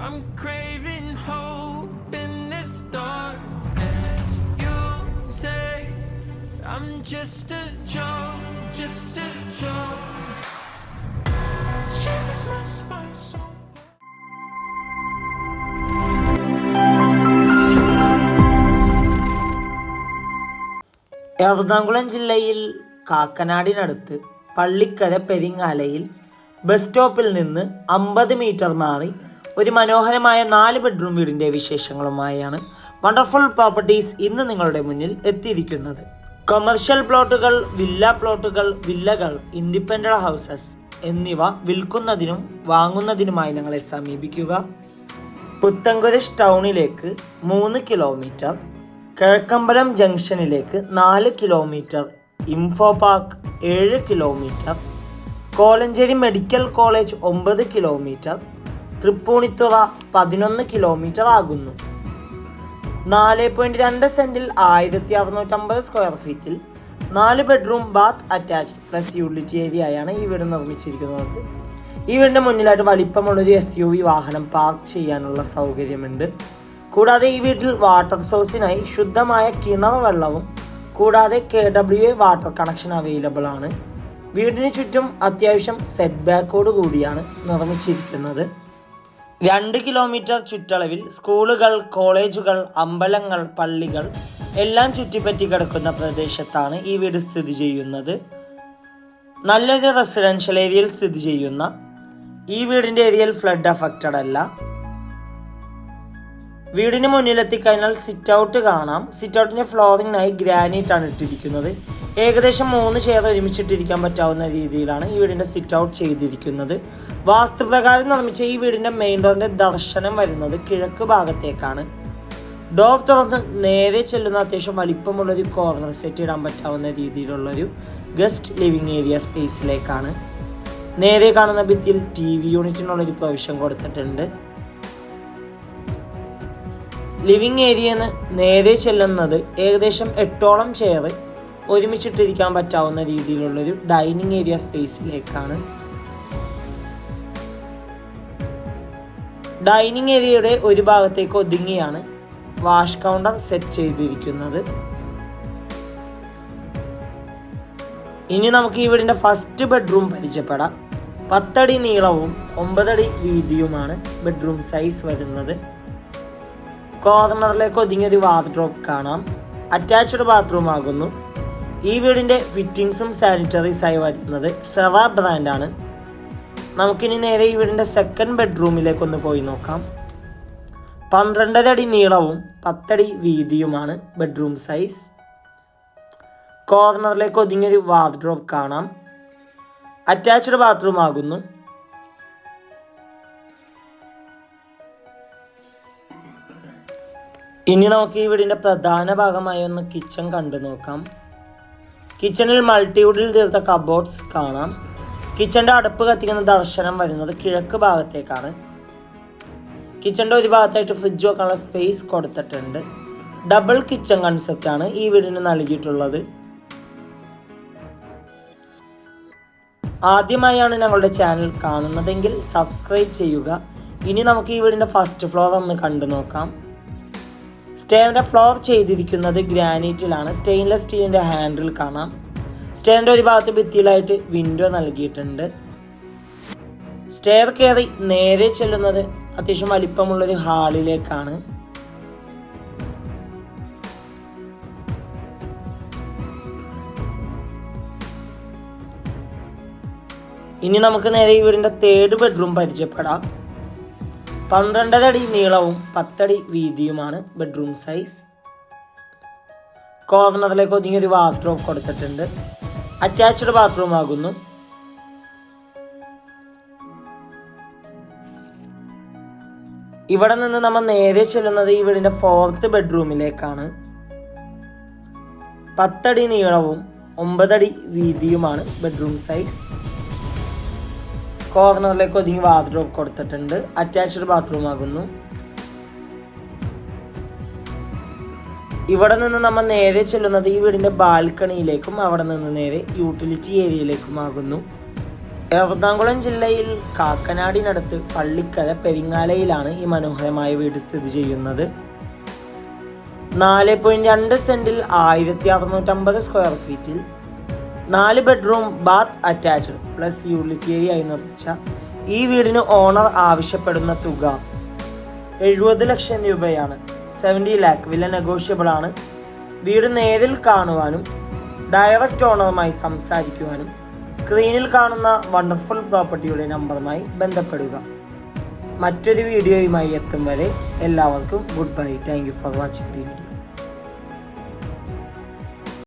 I'm craving hope in this darkness. You say I'm just a joke, just a joke. Shivers my spine so. Ernakulam ജില്ലയിൽ കാക്കനാടിനടുത്ത് Pallikkara പെരിങ്ങാലയിൽ bus സ്റ്റോപ്പിൽ നിന്ന് അമ്പത് metre മാറി ഒരു മനോഹരമായ നാല് ബെഡ്റൂം വീടിന്റെ വിശേഷങ്ങളുമായാണ് വണ്ടർഫുൾ പ്രോപ്പർട്ടീസ് ഇന്ന് നിങ്ങളുടെ മുന്നിൽ എത്തിയിരിക്കുന്നത്. കൊമേർഷ്യൽ പ്ലോട്ടുകൾ വില്ല പ്ലോട്ടുകൾ വില്ലകൾ ഇൻഡിപെൻഡന്റ് ഹൗസസ് എന്നിവ വിൽക്കുന്നതിനും വാങ്ങുന്നതിനുമായി ഞങ്ങളെ സമീപിക്കുക. പുത്തൻകുരിശ് ടൗണിലേക്ക് മൂന്ന് കിലോമീറ്റർ കിഴക്കമ്പലം ജംഗ്ഷനിലേക്ക് നാല് കിലോമീറ്റർ ഇൻഫോ പാർക്ക് ഏഴ് കിലോമീറ്റർ കോലഞ്ചേരി മെഡിക്കൽ കോളേജ് ഒമ്പത് കിലോമീറ്റർ തൃപ്പൂണിത്തുറ പതിനൊന്ന് കിലോമീറ്റർ ആകുന്നു. നാല് പോയിന്റ് രണ്ട് സെന്റിൽ ആയിരത്തി അറുന്നൂറ്റമ്പത് സ്ക്വയർ ഫീറ്റിൽ നാല് bedroom bath attach plus utility ഏരിയയാണ് ഈ വീട് നിർമ്മിച്ചിരിക്കുന്നത്. ഈ വീടിന്റെ മുന്നിലായിട്ട് വലിപ്പമുള്ളൊരു എസ് യു വി വാഹനം പാർക്ക് ചെയ്യാനുള്ള സൗകര്യമുണ്ട്. കൂടാതെ ഈ വീട്ടിൽ വാട്ടർ സോഴ്സിനായി ശുദ്ധമായ കിണർ വെള്ളവും കൂടാതെ K W A water connection available ആണ്. വീടിന് ചുറ്റും അത്യാവശ്യം സെറ്റ് ബാക്കോട് കൂടിയാണ് നിർമ്മിച്ചിരിക്കുന്നത്. രണ്ട് കിലോമീറ്റർ ചുറ്റളവിൽ സ്കൂളുകൾ കോളേജുകൾ അമ്പലങ്ങൾ പള്ളികൾ എല്ലാം ചുറ്റിപ്പറ്റി കിടക്കുന്ന പ്രദേശത്താണ് ഈ വീട് സ്ഥിതി ചെയ്യുന്നത്. നല്ലൊരു റെസിഡൻഷ്യൽ ഏരിയയിൽ സ്ഥിതി ചെയ്യുന്ന ഈ വീടിന്റെ ഏരിയയിൽ ഫ്ലഡ് അഫക്റ്റഡ് അല്ല. വീടിന് മുന്നിലെത്തിക്കഴിഞ്ഞാൽ സിറ്റ് ഔട്ട് കാണാം. സിറ്റ് ഔട്ടിന്റെ ഫ്ലോറിങ്ങിനായി ഗ്രാനൈറ്റ് ആണ് ഇട്ടിരിക്കുന്നത്. ഏകദേശം മൂന്ന് ചെയർ ഒരുമിച്ചിട്ടിരിക്കാൻ പറ്റാവുന്ന രീതിയിലാണ് ഈ വീടിന്റെ സിറ്റ് ഔട്ട് ചെയ്തിരിക്കുന്നത്. വാസ്തുപ്രകാരം നിർമ്മിച്ച ഈ വീടിന്റെ മെയിൻ ഡോറിന്റെ ദർശനം വരുന്നത് കിഴക്ക് ഭാഗത്തേക്കാണ്. ഡോർ തുറന്ന് നേരെ ചെല്ലുന്ന അത്യാവശ്യം വലിപ്പമുള്ളൊരു കോർണർ സെറ്റ് ഇടാൻ പറ്റാവുന്ന രീതിയിലുള്ളൊരു ഗസ്റ്റ് ലിവിങ് ഏരിയ സ്പേസിലേക്കാണ് നേരെ കാണുന്ന ഭിത്തിയിൽ ടി വി യൂണിറ്റിനുള്ളൊരു പ്രൊവിഷൻ കൊടുത്തിട്ടുണ്ട്. ലിവിങ് ഏരിയന്ന് നേരെ ചെല്ലുന്നത് ഏകദേശം എട്ടോളം ചെയർ ഒരുമിച്ചിട്ടിരിക്കാൻ പറ്റാവുന്ന രീതിയിലുള്ളൊരു ഡൈനിങ് ഏരിയ സ്പേസിലേക്കാണ്. ഡൈനിങ് ഏരിയയുടെ ഒരു ഭാഗത്തേക്ക് ഒതുങ്ങിയാണ് വാഷ് കൗണ്ടർ സെറ്റ് ചെയ്തിരിക്കുന്നത്. ഇനി നമുക്ക് ഈ വീടിന്റെ ഫസ്റ്റ് ബെഡ്റൂം പരിചയപ്പെടാം. പത്തടി നീളവും ഒമ്പതടി വീതിയുമാണ് ബെഡ്റൂം സൈസ് വരുന്നത്. കോർണറിലേക്ക് ഒതുങ്ങിയൊരു വാർഡ്രോബ് കാണാം. അറ്റാച്ച്ഡ് ബാത്റൂം ആകുന്നു. ഈ വീടിന്റെ ഫിറ്റിംഗ്സും സാനിറ്ററീസായി വരുന്നത് സെറ ബ്രാൻഡാണ്. നമുക്കിനി നേരെ ഈ വീടിന്റെ സെക്കൻഡ് ബെഡ്റൂമിലേക്ക് ഒന്ന് പോയി നോക്കാം. പന്ത്രണ്ടര അടി നീളവും പത്തടി വീതിയുമാണ് ബെഡ്റൂം സൈസ്. കോർണറിലേക്ക് ഒതുങ്ങിയൊരു വാർഡ്രോബ് കാണാം. അറ്റാച്ച്ഡ് ബാത്റൂം ആകുന്നു. ഇനി നമുക്ക് ഈ വീടിന്റെ പ്രധാന ഭാഗമായി ഒന്ന് കിച്ചൺ കണ്ടു നോക്കാം. കിച്ചണിൽ മൾട്ടിവുഡിൽ തീർത്ത കബോർഡ്സ് കാണാം. കിച്ചന്റെ അടുപ്പ് കത്തിക്കുന്ന ദർശനം വരുന്നത് കിഴക്ക് ഭാഗത്തേക്കാണ്. കിച്ചന്റെ ഒരു ഭാഗത്തായിട്ട് ഫ്രിഡ്ജ് വെക്കാനുള്ള സ്പേസ് കൊടുത്തിട്ടുണ്ട്. ഡബിൾ കിച്ചൺ കൺസെപ്റ്റ് ആണ് ഈ വീടിന് നൽകിയിട്ടുള്ളത്. ആദ്യമായാണ് ഞങ്ങളുടെ ചാനൽ കാണുന്നതെങ്കിൽ സബ്സ്ക്രൈബ് ചെയ്യുക. ഇനി നമുക്ക് ഈ വീടിന്റെ ഫസ്റ്റ് ഫ്ലോർ ഒന്ന് കണ്ടു നോക്കാം. സ്റ്റെയറിന്റെ ഫ്ലോർ ചെയ്തിരിക്കുന്നത് ഗ്രാനൈറ്റിലാണ്. സ്റ്റെയിൻലെസ് സ്റ്റീലിന്റെ ഹാൻഡിൽ കാണാം. സ്റ്റെയറിന്റെ ഒരു ഭാഗത്ത് ഭിത്തിയിലായിട്ട് വിൻഡോ നൽകിയിട്ടുണ്ട്. സ്റ്റെയർ കയറി നേരെ ചെല്ലുന്നത് അത്യാവശ്യം വലിപ്പമുള്ളൊരു ഹാളിലേക്കാണ്. ഇനി നമുക്ക് നേരെ ഈ വീടിന്റെ തേർഡ് ബെഡ്റൂം പരിചയപ്പെടാം. പന്ത്രണ്ടര അടി നീളവും പത്തടി വീതിയുമാണ് ബെഡ്റൂം സൈസ് കോർണറിലേക്ക് ഒതുങ്ങിയൊരു ബാത്റൂം കൊടുത്തിട്ടുണ്ട്. അറ്റാച്ച്ഡ് ബാത്റൂം ആകുന്നു. ഇവിടെ നിന്ന് നമ്മൾ നേരെ ചെല്ലുന്നത് ഈ വീടിന്റെ ഫോർത്ത് ബെഡ്റൂമിലേക്കാണ് പത്തടി നീളവും ഒമ്പതടി വീതിയുമാണ് ബെഡ്റൂം സൈസ് കോർണറിലേക്ക് ഒതുങ്ങി വാർഡ്രോബ് കൊടുത്തിട്ടുണ്ട്. അറ്റാച്ച്ഡ് ബാത്റൂം ആകുന്നു. ഇവിടെ നിന്ന് നമ്മൾ നേരെ ചെല്ലുന്നത് ഈ വീടിന്റെ ബാൽക്കണിയിലേക്കും അവിടെ നിന്ന് നേരെ യൂട്ടിലിറ്റി ഏരിയയിലേക്കും ആകുന്നു. എറണാകുളം ജില്ലയിൽ കാക്കനാടിനടുത്ത് പള്ളിക്കര പെരിങ്ങാലയിലാണ് ഈ മനോഹരമായ വീട് സ്ഥിതി ചെയ്യുന്നത്. നാല് പോയിന്റ് രണ്ട് സെന്റിൽ ആയിരത്തി അറുന്നൂറ്റമ്പത് സ്ക്വയർ ഫീറ്റിൽ നാല് bedroom bath attached. Plus utility ആയി നിർമ്മിച്ച ഈ വീടിന് ഓണർ ആവശ്യപ്പെടുന്ന തുക എഴുപത് ലക്ഷം രൂപയാണ്. സെവന്റി ലാക്ക് വില നെഗോഷ്യബിൾ ആണ്. വീട് നേരിൽ കാണുവാനും ഡയറക്റ്റ് ഓണറുമായി സംസാരിക്കുവാനും സ്ക്രീനിൽ കാണുന്ന വണ്ടർഫുൾ പ്രോപ്പർട്ടിയുടെ നമ്പറുമായി ബന്ധപ്പെടുക. മറ്റൊരു വീഡിയോയുമായി എത്തും വരെ എല്ലാവർക്കും good bye thank you for watching the video